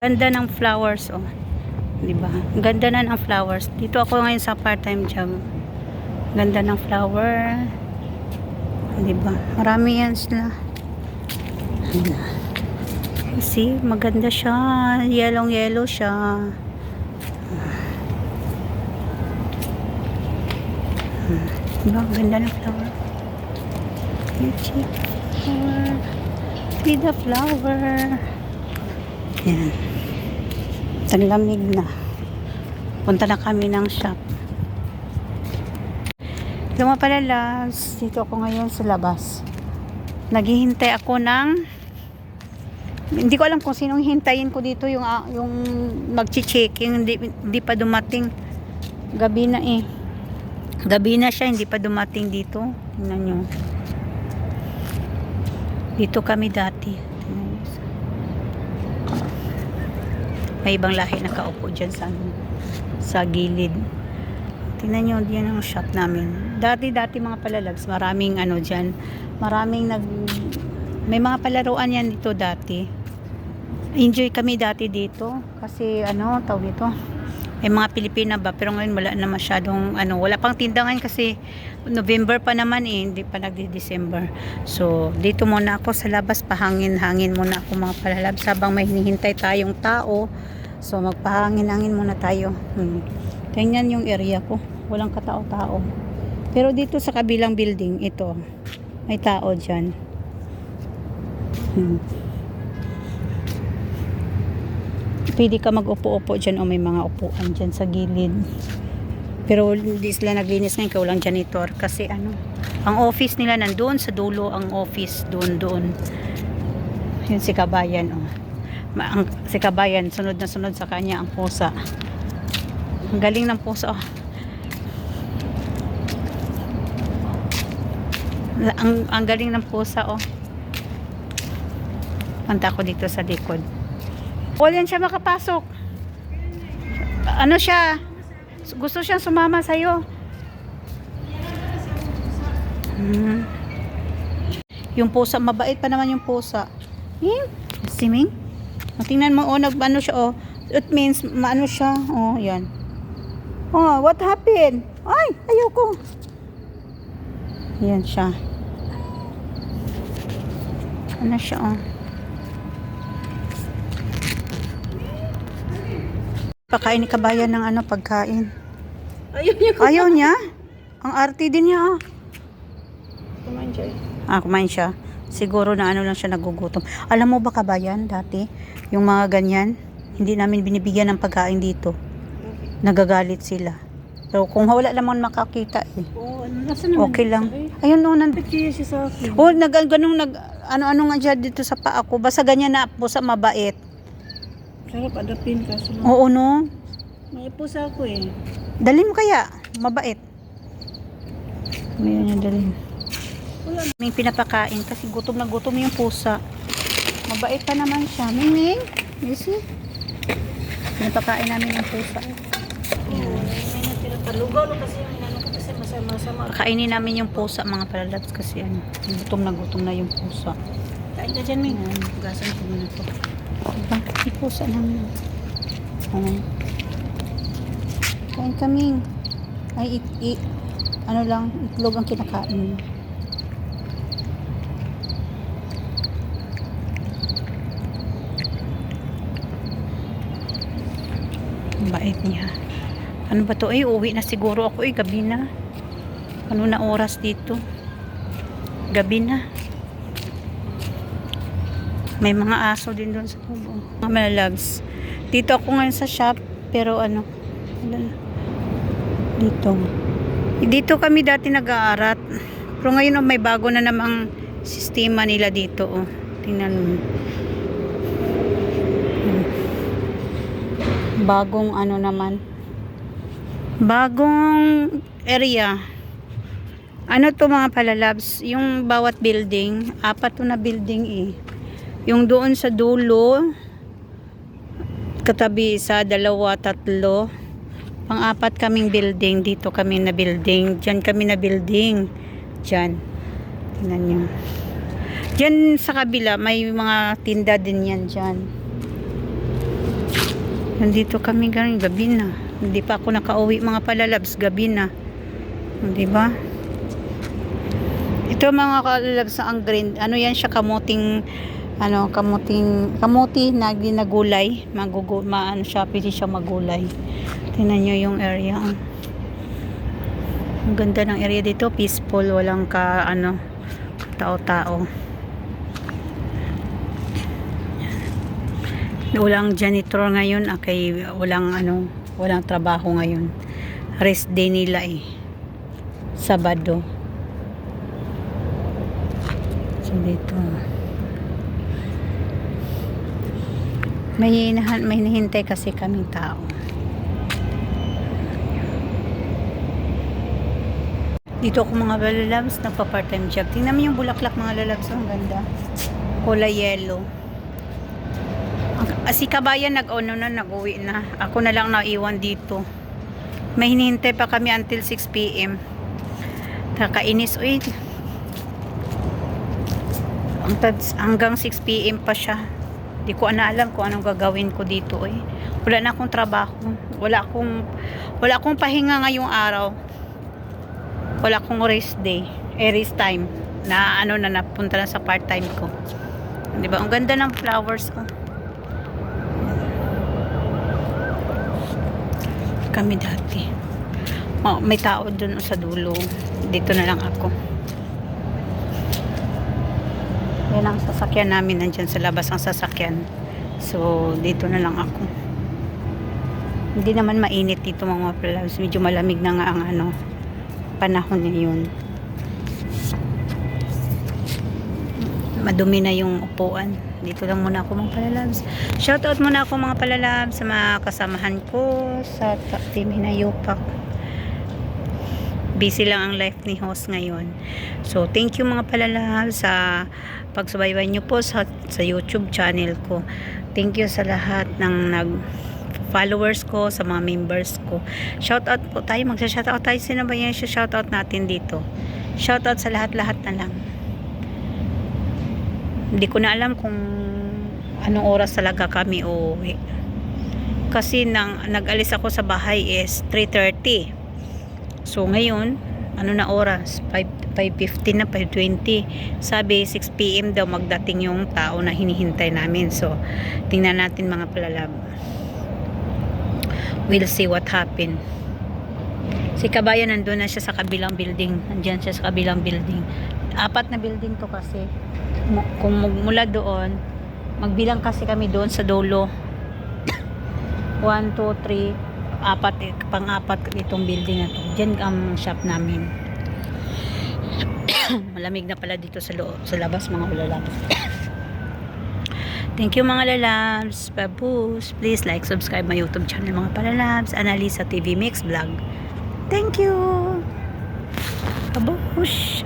Ganda ng flowers, oh. Di ba? Ganda na ng flowers. Dito ako ngayon sa part-time job. Ganda ng flower. Di ba? Marami yan sila. See, maganda siya. Yellow yellow siya. Di ba? Ang Ganda ng flower. Beauty flower. See the flower. Yan. Taglamig na. Punta na kami ng shop. Luma pala loves. Dito ako ngayon sa labas. Naghihintay ako ng hindi ko alam kung sinong hintayin ko dito yung ah, yung magchi-checking hindi, hindi pa dumating gabi na eh gabi na siya hindi pa dumating dito tingnan nyo dito kami dati Tingnan nyo. May ibang lahi nakaupo dyan sa ano, sa gilid. Tingnan nyo diyan ang shop namin. Dati dati mga palalags maraming ano dyan. Maraming nag may mga palaruan yan dito dati. Enjoy kami dati dito kasi ano tawag dito may mga Pilipina ba? Pero ngayon wala na masyadong ano wala pang tindahan kasi November pa naman eh hindi pa nagdi-December. So dito muna ako sa labas pahangin-hangin muna ako mga palalabs habang may hinihintay tayong tao so magpahangin-hangin muna tayo. Hmm. tingnan yung area ko. Walang katao-tao. Pero dito sa kabilang building ito may tao dyan. Hmm. Pwede ka mag-upo-upo dyan o may mga upuan dyan sa gilid. Pero hindi sila naglinis ngayon kaya walang janitor. Kasi ano ang office nila nandun sa dulo ang office doon doon yun si Kabayan oh. Ma- ang, si Kabayan sunod na sunod sa kanya ang pusa. Ang galing ng pusa oh. ang, ang galing ng pusa oh. Punta ko dito sa likod Wala siya makapasok. Ano siya? Gusto siyang sumama sa'yo. Hmm. Yung pusa, mabait pa naman yung pusa. Hmm? O, tingnan mo, oh, nag, ano siya, oh. It means, maano siya. Oh, yan. Oh, what happened? Ay, ayoko. Yan siya. Ano siya, oh. Pakain ni kabayan ng ano, pagkain. Ayun niya. Ayaw niya. Ang arty din niya. ah. Kumain siya eh. Ah, kumain siya. Siguro na ano lang siya nagugutom. Alam mo ba kabayan, dati, yung mga ganyan, hindi namin binibigyan ng pagkain dito. Nagagalit sila. So, kung wala naman makakita eh. Oo, ano, nasa naman? Okay lang. Eh, Ayun no, nand- Nagkaya siya sa akin. Oh, nag ganung nag ano-ano nga dyan dito sa paa ko. Basta ganyan na pusa mabait. Sarap adapin ka. So, Oo no. May pusa ako eh. Dalhin mo kaya. Mabait. Ngayon yung dalhin. Wala May pinapakain kasi gutom na gutom yung pusa. Mabait pa naman siya. Mingming, Missy. Pinapakain namin yung pusa. Lugaw lang kasi yung inano ko kasi masama-sama. Kainin namin yung pusa mga palalabs kasi ano, gutom na gutom na yung pusa. Kain ka dyan, Ming. Gasan ko muna to. Diba? Yung pusa namin. Ayan. Kain kaming. Ay, it, it, ano lang, itlog ang kinakain. Ang bait niya. Ano ba to? Ay, uwi na siguro ako. Ay, gabi na. Ano na oras dito? Gabi na. May mga aso din doon sa oh. Mga loves. Dito ako ngayon sa shop. Pero ano. Dito. Dito kami dati nag-aarat. Pero ngayon oh, may bago na namang sistema nila dito. Oh. Tingnan mo. Hmm. Bagong ano naman. Bagong area. Ano to mga palalabs? Yung bawat building, apat to na building eh. Yung doon sa dulo, katabi isa, dalawa, tatlo. Pang-apat kaming building. Dito kami na building. Diyan kami na building. Diyan. Tingnan nyo. Diyan sa kabila, may mga tinda din yan dyan. Nandito kami galing gabi na. Hindi pa ako nakauwi mga palalabs gabi na. Di ba? Ito mga kalalabs ang green. Ano yan siya kamuting ano kamuting kamuti na ginagulay. Magugu maano siya pwede siya magulay. Tingnan niyo yung area. Ang ganda ng area dito, peaceful, walang ka ano tao-tao. Walang janitor ngayon, ah, kay walang ano, walang trabaho ngayon. Rest day nila eh. Sabado. So dito. May hinahan, may hinihintay kasi kaming tao. Dito ako mga lalabs, nagpa part-time job. Tingnan mo yung bulaklak mga lalabs, ang ganda. Kulay yellow. Si Kabayan nag-ono na, nag-uwi na. Ako na lang naiwan dito. May hinihintay pa kami until 6 p.m. Nakainis, uy. Hanggang 6 p.m. pa siya. Di ko na alam kung anong gagawin ko dito, uy. Wala na akong trabaho. Wala akong, wala akong pahinga ngayong araw. Wala akong rest day. Eh, rest time. Na ano na napunta na sa part-time ko. Di ba? Ang ganda ng flowers, oh. kami dati. Oh, may tao dun sa dulo. Dito na lang ako. Yan ang sasakyan namin. Nandyan sa labas ang sasakyan. So, dito na lang ako. Hindi naman mainit dito mga palabs. Medyo malamig na nga ang ano, panahon ngayon. Madumi na yung upuan. Dito lang muna ako mga palalabs. Shoutout muna ako mga palalabs sa mga kasamahan ko sa Team Hinayupak. Busy lang ang life ni host ngayon. So, thank you mga palalabs sa pagsubaybay nyo po sa, sa YouTube channel ko. Thank you sa lahat ng nag followers ko, sa mga members ko. Shoutout po tayo. Magsha-shoutout tayo. Sino ba yan shoutout natin dito? Shoutout sa lahat-lahat na lang hindi ko na alam kung anong oras talaga kami uuwi. Kasi nang nag-alis ako sa bahay is 3.30. So ngayon, ano na oras? 5, 5.15 na, 5.20. Sabi 6pm daw magdating yung tao na hinihintay namin. So, tingnan natin mga palalab. We'll see what happen. Si Kabayan nandun na siya sa kabilang building. Nandiyan siya sa kabilang building. Apat na building to kasi kung mula doon, magbilang kasi kami doon sa dulo. 1, 2, 3, apat, eh, pang-apat itong building na to. Diyan ang shop namin. Malamig na pala dito sa loob, sa labas mga ulalabas. Thank you mga lalabs. Babus. Please like, subscribe my YouTube channel mga palalabs. Analisa TV Mix Vlog. Thank you. Babush.